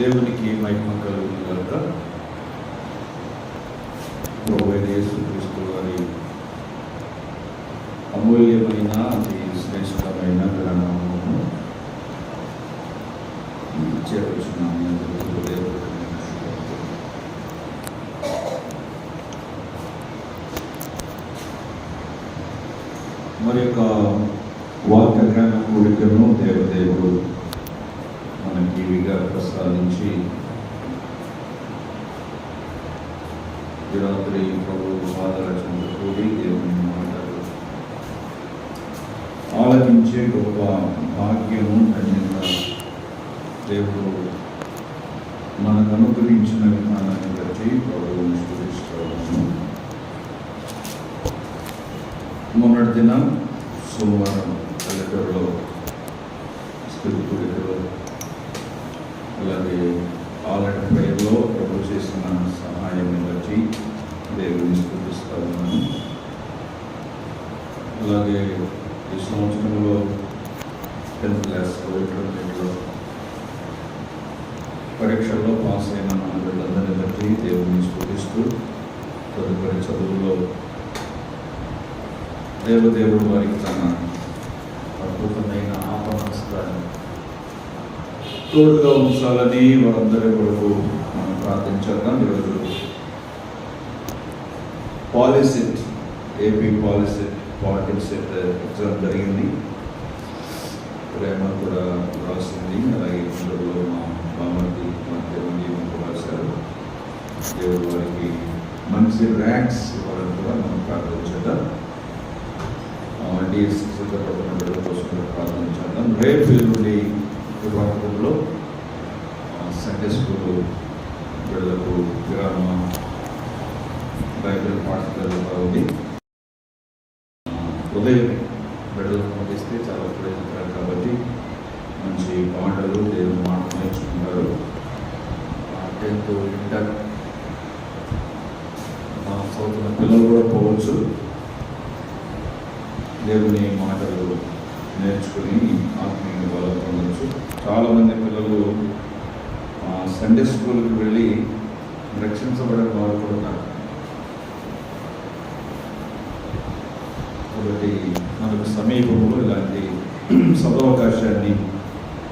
దేవునికి మహిమ కలుగును కనుక యేసుక్రీస్తు వారి అమూల్యమైన అతి శ్రేష్టమైన గ్రంథమును చేరుచున్నాము మరి యొక్క వాక్య జ్ఞానం కోరికను దేవదేవుడు మనకి ఇవిగా ప్రసాదించి ఈ రాత్రి ప్రభు పాదరచన కూడి దేవుని మాటలు ఆలకించే గొప్ప భాగ్యము ధన్యత దేవుడు మనకు అనుగ్రహించిన విధానాన్ని బట్టి ప్రభువుని స్థుతిస్తున్నాము మొన్నటి దినం సోమవారం పల్లెటూరులో స్థితి అలాగే అలాగే అండ్ ఫైవ్లో ప్రభు చేసిన సహాయాన్ని బట్టి దేవుని స్థుతిస్తా ఉన్నాను. అలాగే ఈ సంవత్సరంలో టెన్త్ క్లాస్ ఇంటర్మీడియట్లో పరీక్షల్లో పాస్ అయిన మన బిడ్డలందరినీ బట్టి దేవుని స్థుతిస్తూ తదుపరి చదువుల్లో దేవదేవుడు వారికి తన తోడుగా ఉంచాలని వారందరి కొరకు మనం ప్రార్థించేద్దాం. ఈరోజు policy AP policy politic set exam జరిగింది. ప్రేమ కూడా రాసింది. అలాగే ఇందులో మా బామ్మకి మా దేవుని రాశారు. దేవుడు వారికి మంచి ర్యాంక్స్ ఇవ్వాలని కూడా మనం ప్రార్థించేద్దాం. డిఎస్ సిద్ధపడుతున్న కోసం ప్రార్థించేద్దాం. రేపు ఎల్లుండి విభాగంలో సండే స్కూల్ పిల్లలకు విరామ బైబిల్ పాఠశాల ఉంది ఉదయం బిడ్డలకు పంపిస్తే చాలా ప్రయోజనకరం కాబట్టి మంచి పాటలు దేవుని మాట నేర్చుకుంటారు. టెన్త్ ఇంటర్ చదువుతున్న పిల్లలు కూడా పోవచ్చు. దేవుని మాటలు నేర్చుకుని ఆత్మీయ బలం పొందవచ్చు చాలామంది పిల్లలు సండే స్కూల్కి వెళ్ళి రక్షించబడిన వారు కూడా ఉన్నారు. కాబట్టి మనకు సమీపంలో ఇలాంటి సదవకాశాన్ని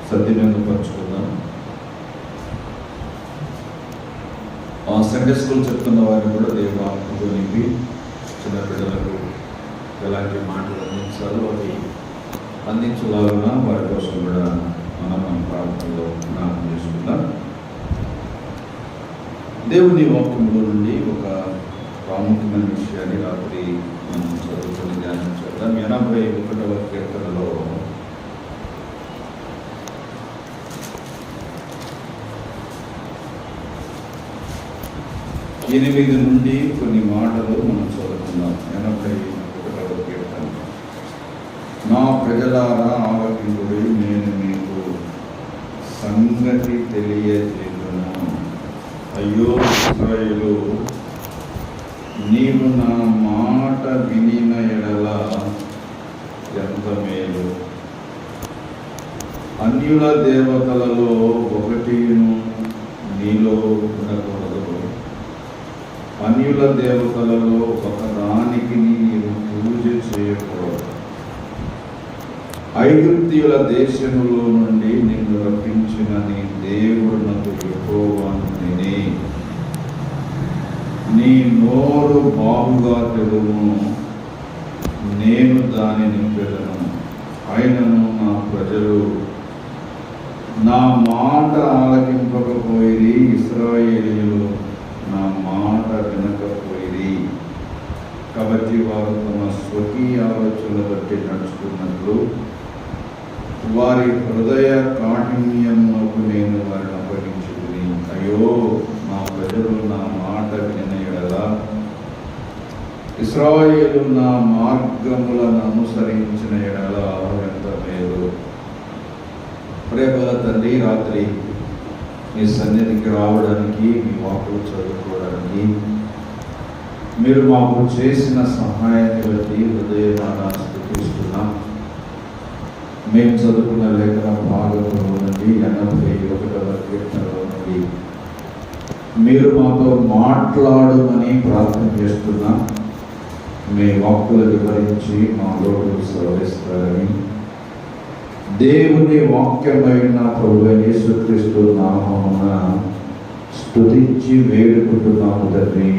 సద్వినియోగపరచుకుందాం. ఆ సండే స్కూల్ చెప్తున్న వారిని కూడా దేవుడు ఆత్మతో నింపి చిన్న పిల్లలకు ఎలాంటి మాటలు అందించాలో అది అందించలాగా వారి కోసం కూడా మనం మన ప్రార్థనలో జ్ఞాపకం చేసుకుందాం. దేవుని వాక్యంలో నుండి ఒక ప్రాముఖ్యమైన విషయాన్ని రాత్రి మనం చదువుకొని ధ్యానం చేద్దాం. ఎనభై ఒకటవ కీర్తనలో ఎనిమిది నుండి కొన్ని మాటలు మనం చదువుకుందాం. ఎనభై ఒకటవ కీర్తన నా ప్రజలారా ఆలకింపుడి నేను మీకు సంగతి తెలియజేయను అయ్యో ఇస్రాయేలు నీవు నా మాట వినిన ఎడల ఎంత మేలు. అన్యుల దేవతలలో ఒకటిను నీలో ఉండకూడదు. అన్యుల దేవతలలో ఒకదానికి నీవు పూజ చేయకూడదు. ఐగుప్తియుల దేశములో నుండి నిన్ను రప్పించిన నీ దేవుడు నాకు నేనే నీ నోరు బాగుగా తెలుగును నేను దానిని నింపెదను ఆయనను నా ప్రజలు నా మాట ఆలకింపకపోయి ఇస్రాయేలీలు నా మాట వినకపోయి కాబట్టి వారు తమ స్వకీయ ఆలోచనలు బట్టి నడుచుకున్నట్లు వారి హృదయ కాఠిన్యమునకు నేను వారిని అప్పగించుకుని అయ్యో నా ప్రజలు నా మాట వినయడలా ఎడల ఇస్రాయేలు నా మార్గములను అనుసరించిన ఎడల ఎంత మేలు ప్రేమల తండ్రి రాత్రి మీ సన్నిధికి రావడానికి మీ వాకులు చదువుకోవడానికి మీరు మాకు చేసిన సహాయాన్ని బట్టి హృదయమాన స్థుతిస్తున్నాం. మేము చదువుకున్న లేఖన భాగంలో నుండి ఎనభై ఒకటవ కీర్తనలో నుండి మీరు మాతో మాట్లాడమని ప్రార్థన చేస్తున్నాం. మీ వాక్కులు వివరించి మా లోటు సవరిస్తారని దేవుని వాక్యమైన ప్రభు యేసుక్రీస్తు నామమున స్తుతించి వేడుకుంటున్నాము తండ్రి.